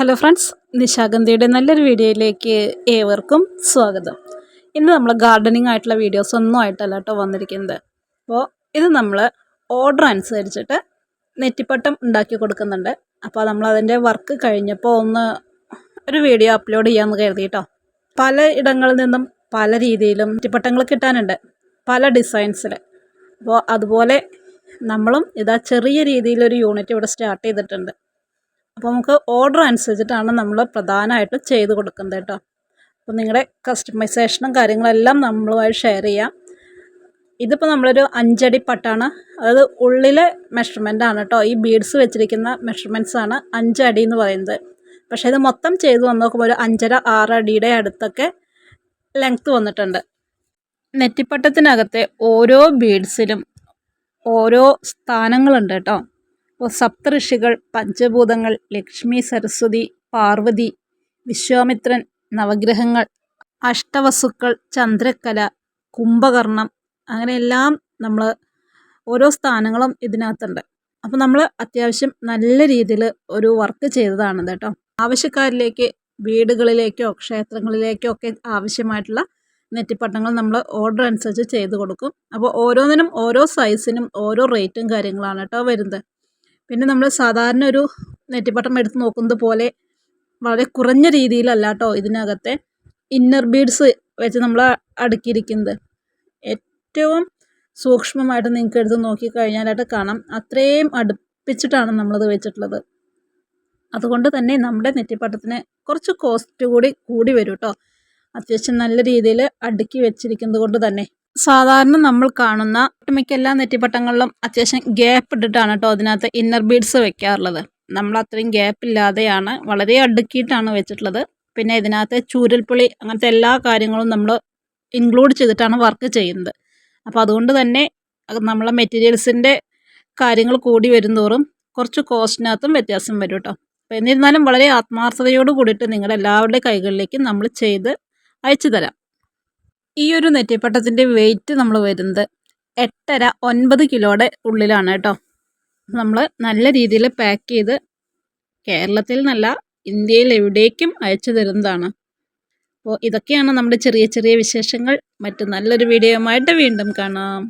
Hello friends നിശാഗന്ധിയുടെ നല്ലൊരു വീഡിയോയിലേക്ക് ഏവർക്കും സ്വാഗതം. ഇന്ന് നമ്മൾ ഗാർഡനിങ് ആയിട്ടുള്ള വീഡിയോസ് ഒന്നും ആയിട്ടല്ല കേട്ടോ വന്നിരിക്കുന്നത്. അപ്പോൾ ഇത് നമ്മൾ ഓർഡർ അനുസരിച്ചിട്ട് നെറ്റിപ്പട്ടം ഉണ്ടാക്കി കൊടുക്കുന്നുണ്ട്. അപ്പോൾ നമ്മൾ അതിന്റെ വർക്ക് കഴിഞ്ഞപ്പോൾ ഒന്ന് ഒരു വീഡിയോ അപ്ലോഡ് ചെയ്യാമെന്ന് കരുതി കേട്ടോ. പല ഇടങ്ങളിൽ നിന്നും പല രീതിയിലും നെറ്റിപ്പട്ടങ്ങൾ കിട്ടാനുണ്ട് പല ഡിസൈൻസിൽ അപ്പോൾ അതുപോലെ നമ്മളും ഇതാ ചെറിയ രീതിയിലൊരു യൂണിറ്റ് ഇവിടെ സ്റ്റാർട്ട് ചെയ്തിട്ടുണ്ട്. അപ്പോൾ നമുക്ക് ഓർഡർ അനുസരിച്ചിട്ടാണ് നമ്മൾ പ്രധാനമായിട്ടും ചെയ്ത് കൊടുക്കുന്നത് കേട്ടോ. അപ്പോൾ നിങ്ങളുടെ കസ്റ്റമൈസേഷനും കാര്യങ്ങളെല്ലാം നമ്മളുമായി ഷെയർ ചെയ്യാം. ഇതിപ്പോൾ നമ്മളൊരു അഞ്ചടി പട്ടാണ്. അതായത് ഉള്ളിലെ മെഷർമെന്റ് ആണ് കേട്ടോ. ഈ ബീഡ്സ് വെച്ചിരിക്കുന്ന മെഷർമെന്റ്സ് ആണ് അഞ്ചടി എന്ന് പറയുന്നത്. പക്ഷേ ഇത് മൊത്തം ചെയ്ത് വന്ന് നോക്കുമ്പോൾ ഒരു അഞ്ചര ആറടിയുടെ അടുത്തൊക്കെ ലെങ്ത്ത് വന്നിട്ടുണ്ട്. നെറ്റിപ്പട്ടത്തിനകത്തെ ഓരോ ബീഡ്സിലും ഓരോ സ്ഥാനങ്ങളുണ്ട് കേട്ടോ. സപ്തഋഷികൾ പഞ്ചഭൂതങ്ങൾ ലക്ഷ്മി സരസ്വതി പാർവതി വിശ്വാമിത്രൻ നവഗ്രഹങ്ങൾ അഷ്ടവസുക്കൾ ചന്ദ്രക്കല കുംഭകർണം അങ്ങനെ എല്ലാം നമ്മൾ ഓരോ സ്ഥാനങ്ങളും ഇതിനകത്തുണ്ട്. അപ്പോൾ നമ്മൾ അത്യാവശ്യം നല്ല രീതിയിൽ ഒരു വർക്ക് ചെയ്തതാണ് കേട്ടോ. ആവശ്യക്കാരിലേക്ക് വീടുകളിലേക്കോ ക്ഷേത്രങ്ങളിലേക്കോ ഒക്കെ ആവശ്യമായിട്ടുള്ള നെറ്റിപ്പട്ടങ്ങൾ നമ്മൾ ഓർഡർ അനുസരിച്ച് ചെയ്ത് കൊടുക്കും. അപ്പോൾ ഓരോന്നിനും ഓരോ സൈസിനും ഓരോ റേറ്റും കാര്യങ്ങളാണ് കേട്ടോ വരുന്നത്. പിന്നെ നമ്മൾ സാധാരണ ഒരു നെറ്റിപ്പട്ടം എടുത്ത് നോക്കുന്നത് പോലെ വളരെ കുറഞ്ഞ രീതിയിലല്ല കേട്ടോ ഇതിനകത്തെ ഇന്നർ ബീഡ്സ് വെച്ച് നമ്മൾ അടുക്കിയിരിക്കുന്നത്. ഏറ്റവും സൂക്ഷ്മമായിട്ട് നിങ്ങൾക്ക് എടുത്ത് നോക്കിക്കഴിഞ്ഞാലായിട്ട് കാണാം. അത്രയും അടുപ്പിച്ചിട്ടാണ് നമ്മളത് വെച്ചിട്ടുള്ളത്. അതുകൊണ്ട് തന്നെ നമ്മുടെ നെറ്റിപ്പട്ടത്തിന് കുറച്ച് കോസ്റ്റ് കൂടി കൂടി വരും കേട്ടോ അത്യാവശ്യം നല്ല രീതിയിൽ അടുക്കി വെച്ചിരിക്കുന്നത് കൊണ്ട് തന്നെ. സാധാരണ നമ്മൾ കാണുന്ന മിക്ക എല്ലാ നെറ്റിപ്പട്ടങ്ങളിലും അത്യാവശ്യം ഗ്യാപ്പ് ഇട്ടിട്ടാണ് കേട്ടോ അതിനകത്ത് ഇന്നർ ബീഡ്സ് വെക്കാറുള്ളത്. നമ്മൾ അത്രയും ഗ്യാപ്പ് ഇല്ലാതെയാണ് വളരെ അടുക്കിയിട്ടാണ് വെച്ചിട്ടുള്ളത്. പിന്നെ ഇതിനകത്ത് ചൂരൽപ്പുളി അങ്ങനത്തെ എല്ലാ കാര്യങ്ങളും നമ്മൾ ഇൻക്ലൂഡ് ചെയ്തിട്ടാണ് വർക്ക് ചെയ്യുന്നത്. അപ്പോൾ അതുകൊണ്ട് തന്നെ നമ്മളെ മെറ്റീരിയൽസിന്റെ കാര്യങ്ങൾ കൂടി വരുന്തോറും കുറച്ച് കോസ്റ്റിനകത്തും വ്യത്യാസം വരും കേട്ടോ അപ്പോൾ എന്നിരുന്നാലും വളരെ ആത്മാർത്ഥതയോട് കൂടിയിട്ട് നിങ്ങളുടെ എല്ലാവരുടെ കൈകളിലേക്കും നമ്മൾ ചെയ്ത് അയച്ചു തരാം ഈ ഒരു നെറ്റിപ്പട്ടത്തിന്റെ വെയിറ്റ് നമ്മൾ വരുന്നത് എട്ടര ഒൻപത് കിലോയുടെ ഉള്ളിലാണ് കേട്ടോ. നമ്മൾ നല്ല രീതിയിൽ പാക്ക് ചെയ്ത് കേരളത്തിൽ നിന്നല്ല ഇന്ത്യയിൽ എവിടേക്കും അയച്ചു തരുന്നതാണ്. അപ്പോൾ ഇതൊക്കെയാണ് നമ്മുടെ ചെറിയ ചെറിയ വിശേഷങ്ങൾ. മറ്റു നല്ലൊരു വീഡിയോയുമായിട്ട് വീണ്ടും കാണാം.